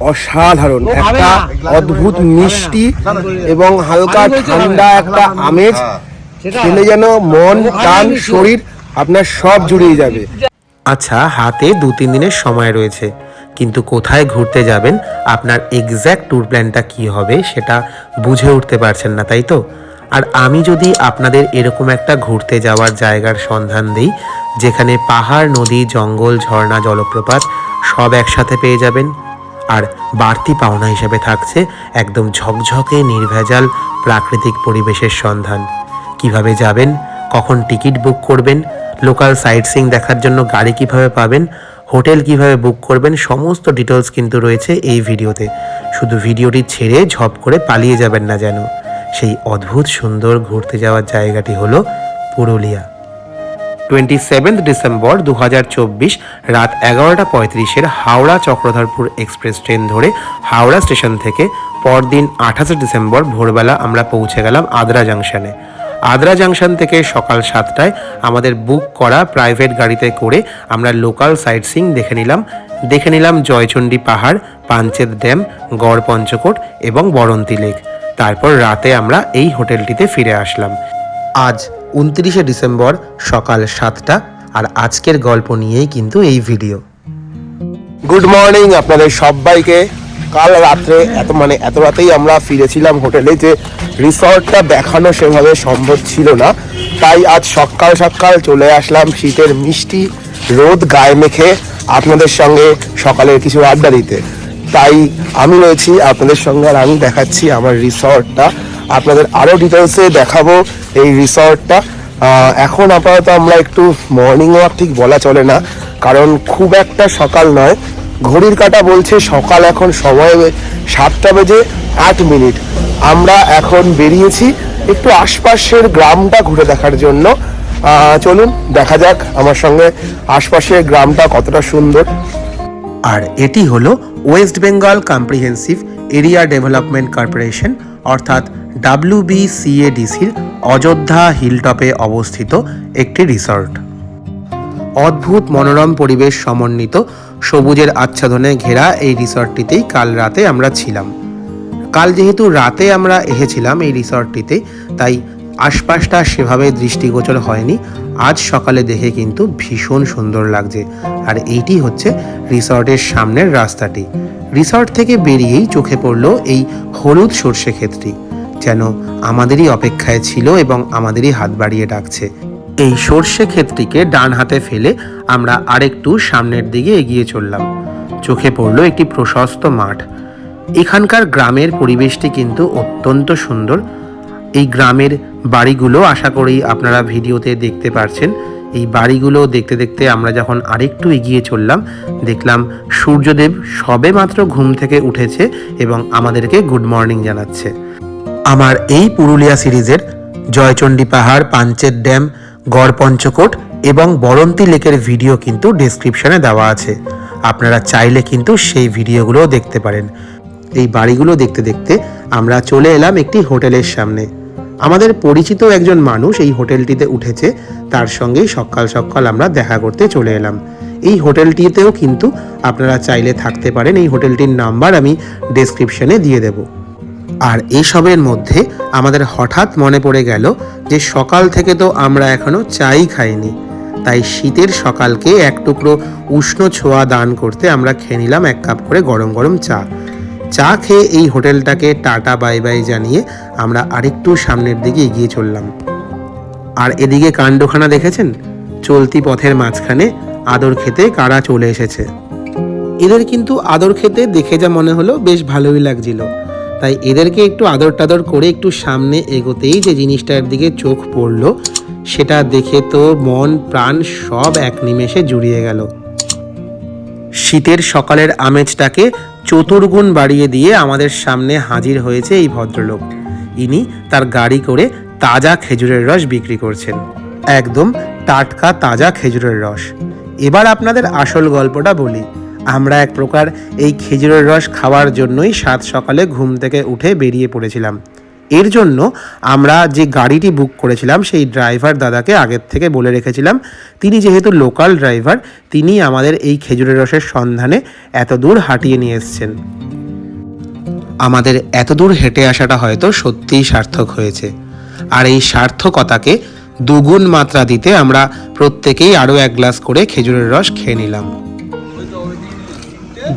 অসাধারণ। একটা অদ্ভুত মিষ্টি এবং হালকা ঠান্ডা একটা আমেজ। খেলে যেন মন প্রাণ শরীর আপনার সব জুড়িয়ে যাবে। আচ্ছা হাতে দু তিন দিনের সময় রয়েছে। কিন্তু কোথায় ঘুরতে যাবেন? আপনার এক্স্যাক্ট ট্যুর প্ল্যানটা কি হবে সেটা বুঝে উঠতে পারছেন না তাই তো? আর আমি যদি আপনাদের এরকম একটা ঘুরতে যাওয়ার জায়গার সন্ধান দিই যেখানে পাহাড় নদী জঙ্গল ঝর্ণা জলপ্রপাত সব একসাথে পেয়ে যাবেন আর বাড়তি পাওনা হিসেবে থাকছে একদম ঝকঝকে, নির্ভেজাল প্রাকৃতিক পরিবেশের সন্ধান। কীভাবে যাবেন? কখন টিকিট বুক করবেন? লোকাল সাইট সিং দেখার জন্য গাড়ি কীভাবে পাবেন? হোটেল কীভাবে বুক করবেন? সমস্ত ডিটেলস কিন্তু রয়েছে এই ভিডিওতে। শুধু ভিডিওটি ছেড়ে ঝপ করে পালিয়ে যাবেন না যেন। সেই অদ্ভুত সুন্দর ঘুরতে যাওয়ার জায়গাটি হলো পুরুলিয়া। টোয়েন্টি সেভেন্থ ডিসেম্বর দু হাজার চব্বিশ রাত এগারোটা পঁয়ত্রিশের হাওড়া চক্রধরপুর এক্সপ্রেস ট্রেন ধরে হাওড়া স্টেশন থেকে পরদিন আঠাশে ডিসেম্বর ভোরবেলা আমরা পৌঁছে গেলাম আদ্রা জাংশনে। আদ্রা জাংশন থেকে সকাল সাতটায় আমাদের বুক করা প্রাইভেট গাড়িতে করে আমরা লোকাল সাইট সিং দেখে নিলাম। দেখে নিলাম জয়চণ্ডী পাহাড়, পাঞ্চেত ড্যাম গড় পঞ্চকোট এবং বরন্তি লেক। তারপর রাতে আমরা এই হোটেলটিতে ফিরে আসলাম। আজ উনত্রিশে ডিসেম্বর সকাল সাতটা, আর আজকের গল্প নিয়েই কিন্তু এই ভিডিও। গুড মর্নিং আপনাদের সবাইকে। কাল রাত্রে এত মানে এত রাতেই আমরা ফিরেছিলাম হোটেলে যে রিসর্টটা দেখানো সেভাবে সম্ভব ছিল না। তাই আজ সকাল সকাল চলে আসলাম শীতের মিষ্টি রোদ গায়ে মেখে আপনাদের সঙ্গে সকালের কিছু আড্ডা দিতে। তাই আমি রয়েছি আপনাদের সঙ্গে আর আমি দেখাচ্ছি আমার রিসর্টটা। আপনাদের আরও ডিটেলসে দেখাবো এই রিসর্টটা এখন আপাতত আমরা একটু মর্নিং ওয়াক ঠিক বলা চলে না, কারণ খুব একটা সকাল নয়। ঘড়ির কাটা বলছে সকাল এখন সময় সাতটা বেজে আট মিনিট। আমরা এখন বেরিয়েছি একটু আশপাশের গ্রামটা ঘুরে দেখার জন্য। চলুন, দেখা যাক আমার সঙ্গে আশপাশের গ্রামটা কতটা সুন্দর। আর এটি হলো West Bengal comprehensive area development corporation অর্থাৎ ডাব্লিউবিসিএডিসির অযোধ্যা হিলটপে অবস্থিত একটি রিসর্ট। অদ্ভুত মনোরম পরিবেশ সমন্বিত সবুজের আচ্ছাদনে ঘেরা এই রিসর্টটিতেই কাল রাতে আমরা ছিলাম। কাল যেহেতু রাতে আমরা এসেছিলাম এই রিসর্টটিতে, তাই আশপাশটা সেভাবে দৃষ্টিগোচর হয়নি। আজ সকালে দেখে কিন্তু ভীষণ সুন্দর লাগছে। আর এইটি হচ্ছে রিসর্টের সামনের রাস্তাটি। রিসর্ট থেকে বেরিয়েই চোখে পড়ল এই হলুদ সর্ষে ক্ষেতটি যেন আমাদেরই অপেক্ষায় ছিল এবং আমাদেরই হাত বাড়িয়ে ডাকছে। এই সর্ষে ক্ষেতটিকে ডান হাতে ফেলে আমরা আরেকটু সামনের দিকে এগিয়ে চললাম। চোখে পড়ল একটি প্রশস্ত মাঠ। এখানকার গ্রামের পরিবেশটি কিন্তু অত্যন্ত সুন্দর। এই গ্রামের বাড়িগুলো আশা করি আপনারা ভিডিওতে দেখতে পারছেন। এই বাড়িগুলো দেখতে দেখতে আমরা যখন আরেকটু এগিয়ে চললাম, দেখলাম সূর্যদেব সবে মাত্র ঘুম থেকে উঠেছে এবং আমাদেরকে গুড মর্নিং জানাচ্ছে। আমার এই পুরুলিয়া সিরিজের জয়চণ্ডী পাহাড়, পাঞ্চেত ড্যাম, গড় পঞ্চকোট এবং বরন্তি লেকের ভিডিও কিন্তু ডেসক্রিপশনে দেওয়া আছে। আপনারা চাইলে কিন্তু সেই ভিডিওগুলোও দেখতে পারেন। এই বাড়িগুলো দেখতে দেখতে আমরা চলে এলাম একটি হোটেলের সামনে। আমাদের পরিচিত একজন মানুষ এই হোটেলটিতে উঠেছে, তার সঙ্গেই সকাল সকাল আমরা দেখা করতে চলে এলাম। এই হোটেলটিতেও কিন্তু আপনারা চাইলে থাকতে পারেন। এই হোটেলটির নাম্বার আমি ডেসক্রিপশনে দিয়ে দেবো। আর এসবের মধ্যে আমাদের হঠাৎ মনে পড়ে গেল যে সকাল থেকে তো আমরা এখনও চাই খাইনি। তাই শীতের সকালকে এক টুকরো উষ্ণ ছোঁয়া দান করতে আমরা খেয়ে নিলাম এক কাপ করে গরম গরম চা। চা খেয়ে এই হোটেলটাকে টাটা, বাই বাই জানিয়ে আমরা আরেকটু সামনের দিকে এগিয়ে চললাম। আর এদিকে কাণ্ডখানা দেখেছেন? চলতি পথের মাঝখানে আদর খেতে কারা চলে এসেছে। এদের কিন্তু আদর খেতে দেখে যা মনে হলো বেশ ভালোই লাগছিল। তাই এদেরকে একটু আদর টাদর করে একটু সামনে এগোতেই যে জিনিসটার দিকে চোখ পড়ল, সেটা দেখে তো মন, প্রাণ সব এক নিমেষে জুড়িয়ে গেল। শীতের সকালের আমেজটাকে চতুর্গুণ বাড়িয়ে দিয়ে আমাদের সামনে হাজির হয়েছে এই ভদ্রলোক। ইনি তার গাড়ি করে তাজা খেজুরের রস বিক্রি করছেন। একদম টাটকা তাজা খেজুরের রস। এবার আপনাদের আসল গল্পটা বলি। আমরা এক প্রকার এই খেজুরের রস খাওয়ার জন্যই সাত সকালে ঘুম থেকে উঠে বেরিয়ে পড়েছিলাম। এর জন্য আমরা যে গাড়িটি বুক করেছিলাম, সেই ড্রাইভার দাদাকে আগের থেকে বলে রেখেছিলাম, তিনি যেহেতু লোকাল ড্রাইভার, তিনি আমাদের এই খেজুরের রসের সন্ধানে এত দূর হাঁটিয়ে নিয়ে এসছেন। আমাদের এত দূর হেঁটে আসাটা হয়তো সত্যিই সার্থক হয়েছে। আর এই সার্থকতাকে দুগুণ মাত্রা দিতে আমরা প্রত্যেকেই আরও এক গ্লাস করে খেজুরের রস খেয়ে নিলাম।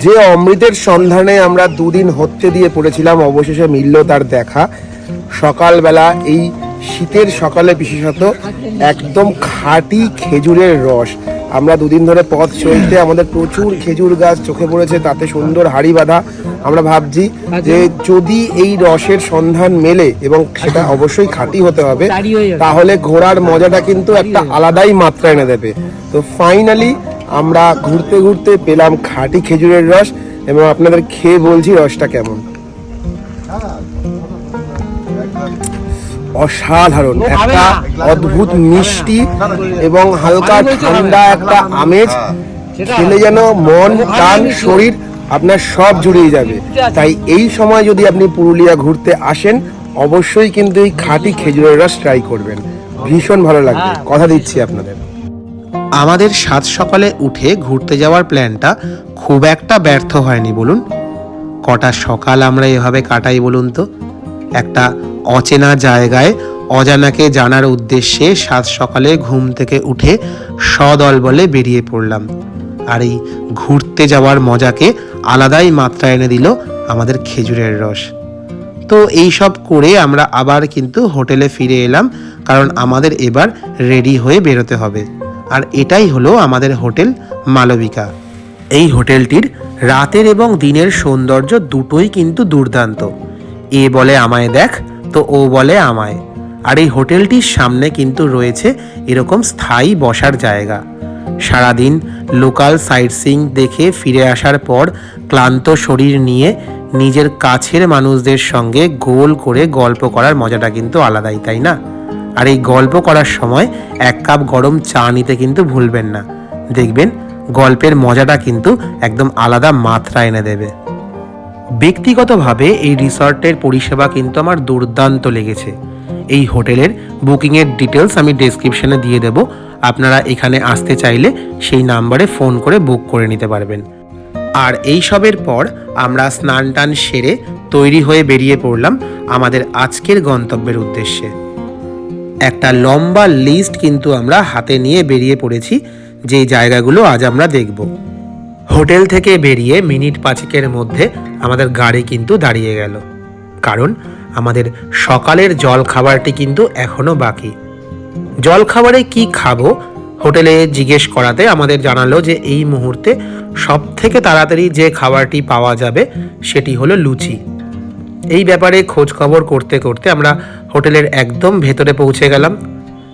যে অমৃতের সন্ধানে আমরা দুদিন হত্যে দিয়ে পড়েছিলাম অবশেষে মিলল তার দেখা। সকালবেলা এই শীতের সকালে বিশেষত একদম খাঁটি খেজুরের রস। আমরা দুদিন ধরে পথ চলতে আমাদের প্রচুর খেজুর গাছ চোখে পড়েছে তাতে সুন্দর হাড়ি বাঁধা। আমরা ভাবছি যে যদি এই রসের সন্ধান মেলে এবং সেটা অবশ্যই খাঁটি হতে হবে তাহলে ঘোরার মজাটা কিন্তু একটা আলাদাই মাত্রা এনে দেবে। তো ফাইনালি আমরা ঘুরতে ঘুরতে পেলাম খাঁটি খেজুরের রস এবং আপনাদের খেয়ে বলছি রসটা কেমন। অসাধারণ। একটা অদ্ভুত মিষ্টি এবং হালকা ঠান্ডা একটা আমেজ খেলে যেন মন প্রাণ শরীর আপনার সব জুড়িয়ে যাবে। তাই এই সময় যদি আপনি পুরুলিয়া ঘুরতে আসেন অবশ্যই কিন্তু এই খাঁটি খেজুরের রস ট্রাই করবেন। ভীষণ ভালো লাগবে। কথা দিচ্ছি আপনাদের। আমাদের সাত সকালে উঠে ঘুরতে যাওয়ার প্ল্যানটা খুব একটা ব্যর্থ হয়নি, বলুন। কটা সকাল আমরা এভাবে কাটাই, বলুন তো? একটা অচেনা জায়গায় অজানাকে জানার উদ্দেশ্যে সাত সকালে ঘুম থেকে উঠে সদল বলে বেরিয়ে পড়লাম। আর এই ঘুরতে যাওয়ার মজাকে আলাদাই মাত্রা এনে দিল আমাদের খেজুরের রস। তো এই সব করে আমরা আবার কিন্তু হোটেলে ফিরে এলাম, কারণ আমাদের এবার রেডি হয়ে বেরোতে হবে। আর এটাই হলো আমাদের হোটেল মালবিকা। এই হোটেলটির রাতের এবং দিনের সৌন্দর্য দুটোই কিন্তু দুর্দান্ত। এ বলে আমায় দেখ, তো ও বলে আমায়। আর এই হোটেলটির সামনে কিন্তু রয়েছে এরকম স্থায়ী বসার জায়গা। সারাদিন লোকাল সাইট সিং দেখে ফিরে আসার পর ক্লান্ত শরীর নিয়ে নিজের কাছের মানুষদের সঙ্গে গোল করে গল্প করার মজাটা কিন্তু আলাদাই, তাই না? আর এই গল্প করার সময় এক কাপ গরম চা নিতে কিন্তু ভুলবেন না। দেখবেন গল্পের মজাটা কিন্তু একদম আলাদা মাত্রা এনে দেবে। ব্যক্তিগতভাবে এই রিসর্টের পরিষেবা কিন্তু আমার দুর্দান্ত লেগেছে। এই হোটেলের বুকিংয়ের ডিটেলস আমি ডেসক্রিপশনে দিয়ে দেব। আপনারা এখানে আসতে চাইলে সেই নাম্বারে ফোন করে বুক করে নিতে পারবেন। আর এই সবের পর আমরা স্নান টান সেরে তৈরি হয়ে বেরিয়ে পড়লাম আমাদের আজকের গন্তব্যের উদ্দেশ্যে। একটা লম্বা লিস্ট কিন্তু আমরা হাতে নিয়ে বেরিয়ে পড়েছি, যেই জায়গাগুলো আজ আমরা দেখব। হোটেল থেকে বেরিয়ে মিনিট পাঁচেকের মধ্যে আমাদের গাড়ি কিন্তু দাঁড়িয়ে গেল। কারণ আমাদের সকালের জল খাবারটি কিন্তু এখনও বাকি। জল খাবারে কি খাব, হোটেলে জিজ্ঞেস করাতে আমাদের জানালো যে এই মুহূর্তে সব থেকে তাড়াতাড়ি যে খাবারটি পাওয়া যাবে, সেটি হলো লুচি। এই ব্যাপারে খোঁজ খবর করতে করতে আমরা হোটেলের একদম ভেতরে পৌঁছে গেলাম।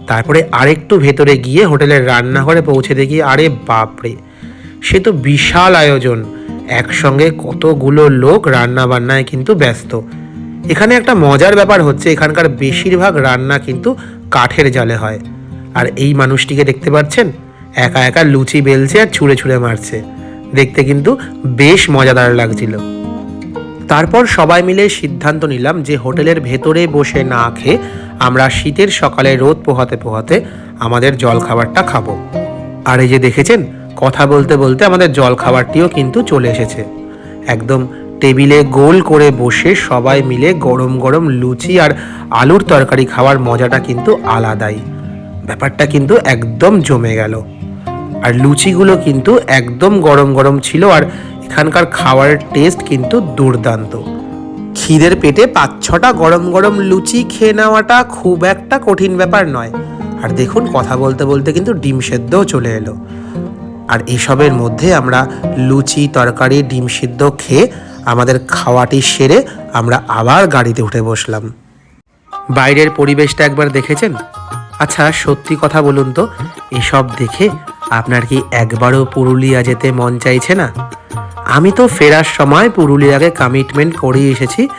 তারপরে আরেকটু ভেতরে গিয়ে হোটেলের রান্নাঘরে পৌঁছে দেখি, আরে বাপরে! সে তো বিশাল আয়োজন। একসঙ্গে কতগুলো লোক রান্না বান্নায় কিন্তু ব্যস্ত। এখানে একটা মজার ব্যাপার হচ্ছে, এখানকার বেশিরভাগ রান্না কিন্তু কাঠের জালে হয়। আর এই মানুষটিকে দেখতে পাচ্ছেন? একা একা লুচি বেলছে আর ছুঁড়ে ছুঁড়ে মারছে। দেখতে কিন্তু বেশ মজাদার লাগছিল। তারপর সবাই মিলে সিদ্ধান্ত নিলাম যে হোটেলের ভেতরে বসে না খেয়ে আমরা শীতের সকালে রোদ পোহাতে পোহাতে আমাদের জল খাবারটা খাব। আর এই যে দেখেছেন, কথা বলতে বলতে আমাদের জল খাবারটিও কিন্তু চলে এসেছে। একদম টেবিলে গোল করে বসে সবাই মিলে গরম গরম লুচি আর আলুর তরকারি খাওয়ার মজাটা কিন্তু আলাদাই। ব্যাপারটা কিন্তু একদম জমে গেল। আর লুচিগুলো কিন্তু একদম গরম গরম ছিল আর এখানকার খাবারের টেস্ট কিন্তু দুর্দান্ত। খিদের পেটে পাঁচ ছটা গরম গরম লুচি খেয়ে নেওয়াটা খুব একটা কঠিন ব্যাপার নয়। আর দেখুন, কথা বলতে বলতে কিন্তু ডিম সেদ্ধও চলে এলো। আর এসবের মধ্যে আমরা লুচি, তরকারি, ডিম সিদ্ধ খেয়ে আমাদের খাওয়াটি সেরে আমরা আবার গাড়িতে উঠে বসলাম। বাইরের পরিবেশটা একবার দেখেছেন? আচ্ছা সত্যি কথা বলুন তো, এসব দেখে আপনার কি একবারও পুরুলিয়া যেতে মন চাইছে না? আমি তো ফেরার সময় পুরুলিয়াকে কমিটমেন্ট করেই এসেছি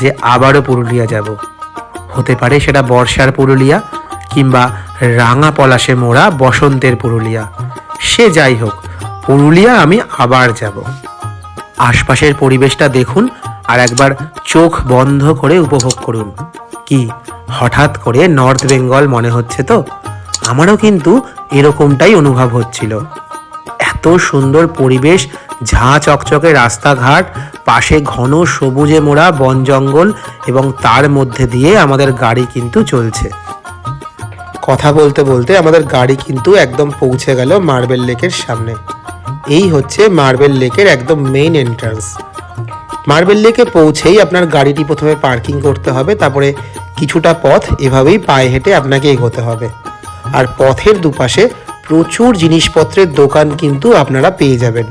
যে আবারও পুরুলিয়া যাব। হতে পারে সেটা বর্ষার পুরুলিয়া কিংবা রাঙা পলাশে মোড়া বসন্তের পুরুলিয়া। সে যাই হোক, পুরুলিয়া আমি আবার যাব। আশপাশের পরিবেশটা দেখুন আর একবার চোখ বন্ধ করে উপভোগ করুন। কি, হঠাৎ করে নর্থ বেঙ্গল মনে হচ্ছে তো? আমারও কিন্তু এরকমটাই অনুভব হচ্ছিল। এত সুন্দর পরিবেশ, ঝাঁ চকচকে রাস্তাঘাট, পাশে ঘন সবুজে মোড়া বন জঙ্গল এবং তার মধ্যে দিয়ে আমাদের গাড়ি কিন্তু চলছে। কথা বলতে বলতে আমাদের গাড়ি কিন্তু একদম পৌঁছে গেল মার্বেল লেকের সামনে। এই হচ্ছে মার্বেল লেকের একদম মেইন এন্ট্রান্স মার্বেল লেকে পৌঁছেই আপনার গাড়িটি প্রথমে পার্কিং করতে হবে, তারপরে কিছুটা পথ এভাবেই পায়ে হেঁটে আপনাকে এগোতে হবে। আর পথের দুপাশে প্রচুর জিনিসপত্রের দোকান কিন্তু আপনারা পেয়ে যাবেন।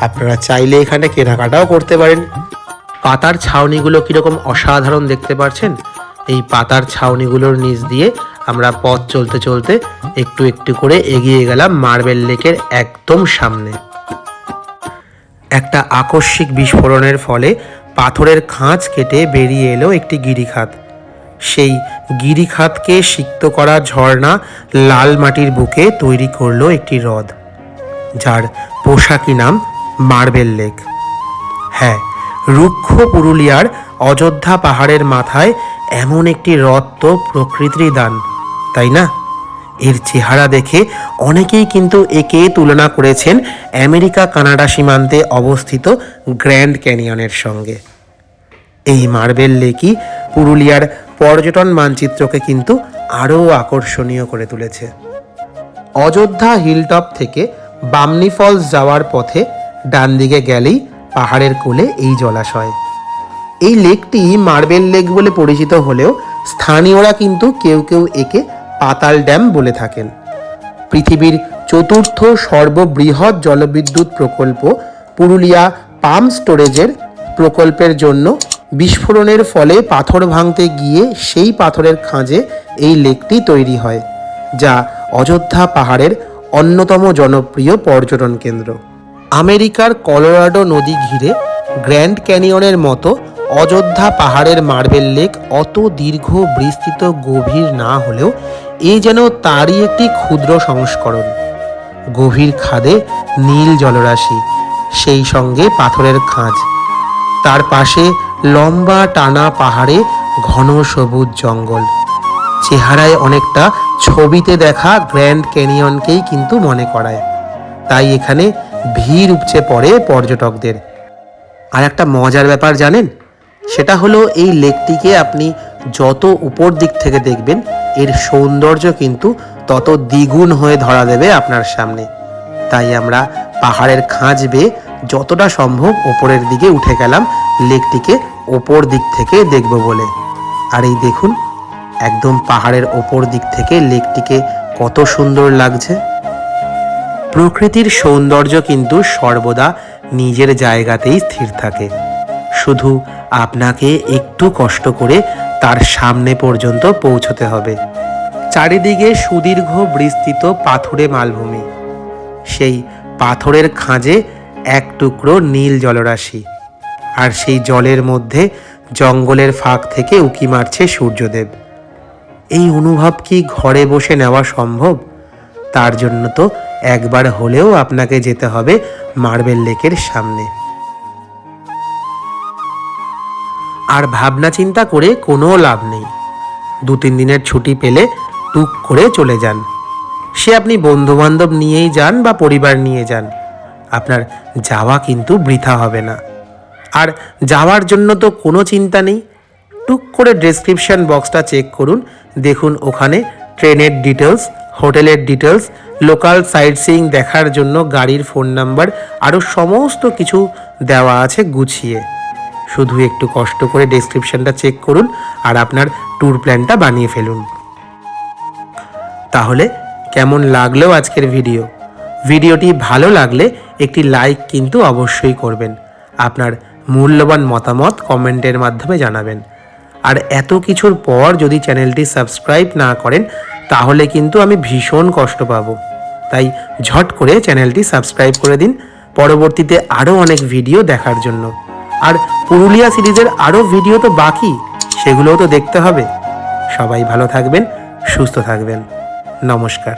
আপনারা চাইলে এখানে কেনাকাটাও করতে পারেন। পাতার ছাউনিগুলো কীরকম অসাধারণ দেখতে পাচ্ছেন এই পাতার ছাউনিগুলোর নিচ দিয়ে আমরা পথ চলতে চলতে একটু একটু করে এগিয়ে গেলাম মার্বেল লেকের একদম সামনে। একটা আকস্মিক বিস্ফোরণের ফলে পাথরের খাঁজ কেটে বেরিয়ে এলো একটি গিরিখাত। সেই গিরিখাতকে সিক্ত করা ঝর্ণা লাল মাটির বুকে তৈরি করল একটি হ্রদ, যার পোশাকি নাম মার্বেল লেক। হ্যাঁ রুক্ষ পুরুলিয়ার অযোধ্যা পাহাড়ের মাথায় এমন একটি হ্রদ তো প্রকৃতির দান, তাই না? এর চেহারা দেখে অনেকেই কিন্তু একে তুলনা করেছেন আমেরিকা কানাডা সীমান্তে অবস্থিত গ্র্যান্ড ক্যানিয়নের সঙ্গে। এই মার্বেল লেকই পুরুলিয়ার পর্যটন মানচিত্রকে কিন্তু আরও আকর্ষণীয় করে তুলেছে। অযোধ্যা হিলটপ থেকে বামনি ফলস যাওয়ার পথে ডান দিকে গেলেই পাহাড়ের কোলে এই জলাশয়। এই লেকটি মার্বেল লেক বলে পরিচিত হলেও স্থানীয়রা কিন্তু কেউ কেউ একে পাতাল ড্যাম বলে থাকেন। পৃথিবীর চতুর্থ সর্ববৃহৎ জলবিদ্যুৎ প্রকল্প পুরুলিয়া পাম্প স্টোরেজের প্রকল্পের জন্য বিস্ফোরণের ফলে পাথর ভাঙতে গিয়ে সেই পাথরের খাঁজে এই লেকটি তৈরি হয়, যা অযোধ্যা পাহাড়ের অন্যতম জনপ্রিয় পর্যটন কেন্দ্র। আমেরিকার কলোরাডো নদী ঘিরে গ্র্যান্ড ক্যানিয়নের মতো অযোধ্যা পাহাড়ের মার্বেল লেক অত দীর্ঘ, বিস্তৃত, গভীর না হলেও এ যেন তারই একটি ক্ষুদ্র সংস্করণ। গভীর খাদে নীল জলরাশি, সেই সঙ্গে পাথরের খাঁজ। তার পাশে লম্বা টানা পাহাড়ে ঘন সবুজ জঙ্গল। চেহারায় অনেকটা ছবিতে দেখা গ্র্যান্ড ক্যানিয়নকেই কিন্তু মনে করায়। তাই এখানে ভিড় উপচে পড়ে পর্যটকদের। আর একটা মজার ব্যাপার জানেন? সেটা হলো এই লেকটিকে আপনি যত উপর দিক থেকে দেখবেন, এর সৌন্দর্য কিন্তু তত দ্বিগুণ হয়ে ধরা দেবে আপনার সামনে। তাই আমরা পাহাড়ের খাঁজ বেয়ে যতটা সম্ভব ওপরের দিকে উঠে গেলাম, লেকটিকে ওপর দিক থেকে দেখব বলে। আর এই দেখুন, একদম পাহাড়ের ওপর দিক থেকে লেকটিকে কত সুন্দর লাগছে। প্রকৃতির সৌন্দর্য কিন্তু সর্বদা নিজের জায়গাতেই স্থির থাকে। শুধু আপনাকে একটু কষ্ট করে তার সামনে পর্যন্ত পৌঁছতে হবে। চারিদিকে সুদীর্ঘ বিস্তৃত পাথুরে মালভূমি। সেই পাথরের খাঁজে এক টুকরো নীল জলরাশি, আর সেই জলের মধ্যে জঙ্গলের ফাঁক থেকে উকি মারছে সূর্যদেব। এই অনুভব কি ঘরে বসে নেওয়া সম্ভব? তার জন্য তো একবার হলেও আপনাকে যেতে হবে মার্বেল লেকের সামনে। আর ভাবনা চিন্তা করে কোনো লাভ নেই। দু তিন দিনের ছুটি পেলে টুক করে চলে যান। সে আপনি বন্ধু বান্ধব নিয়েই যান বা পরিবার নিয়ে যান। আপনার যাওয়া কিন্তু বৃথা হবে না। আর যাওয়ার জন্য তো কোনো চিন্তা নেই। টুক করে ডেসক্রিপশন বক্সটা চেক করুন। দেখুন ওখানে ট্রেনের ডিটেলস হোটেলের ডিটেলস লোকাল সাইট সিইং দেখার জন্য গাড়ির ফোন নাম্বার আরও সমস্ত কিছু দেওয়া আছে গুছিয়ে। শুধু একটু কষ্ট করে ডেসক্রিপশনটা চেক করুন আর আপনার ট্যুর প্ল্যানটা বানিয়ে ফেলুন। তাহলে কেমন লাগল আজকের ভিডিও ভিডিওটি ভালো লাগলে একটি লাইক কিন্তু অবশ্যই করবেন। আপনার মূল্যবান মতামত কমেন্টের মাধ্যমে জানাবেন। আর এত কিছুর পর যদি চ্যানেলটি সাবস্ক্রাইব না করেন, তাহলে কিন্তু আমি ভীষণ কষ্ট পাবো। তাই ঝট করে চ্যানেলটি সাবস্ক্রাইব করে দিন পরবর্তীতে আরও অনেক ভিডিও দেখার জন্য। আর পুরুলিয়া সিরিজের আরও ভিডিও তো বাকি, সেগুলোও তো দেখতে হবে। সবাই ভালো থাকবেন, সুস্থ থাকবেন। নমস্কার।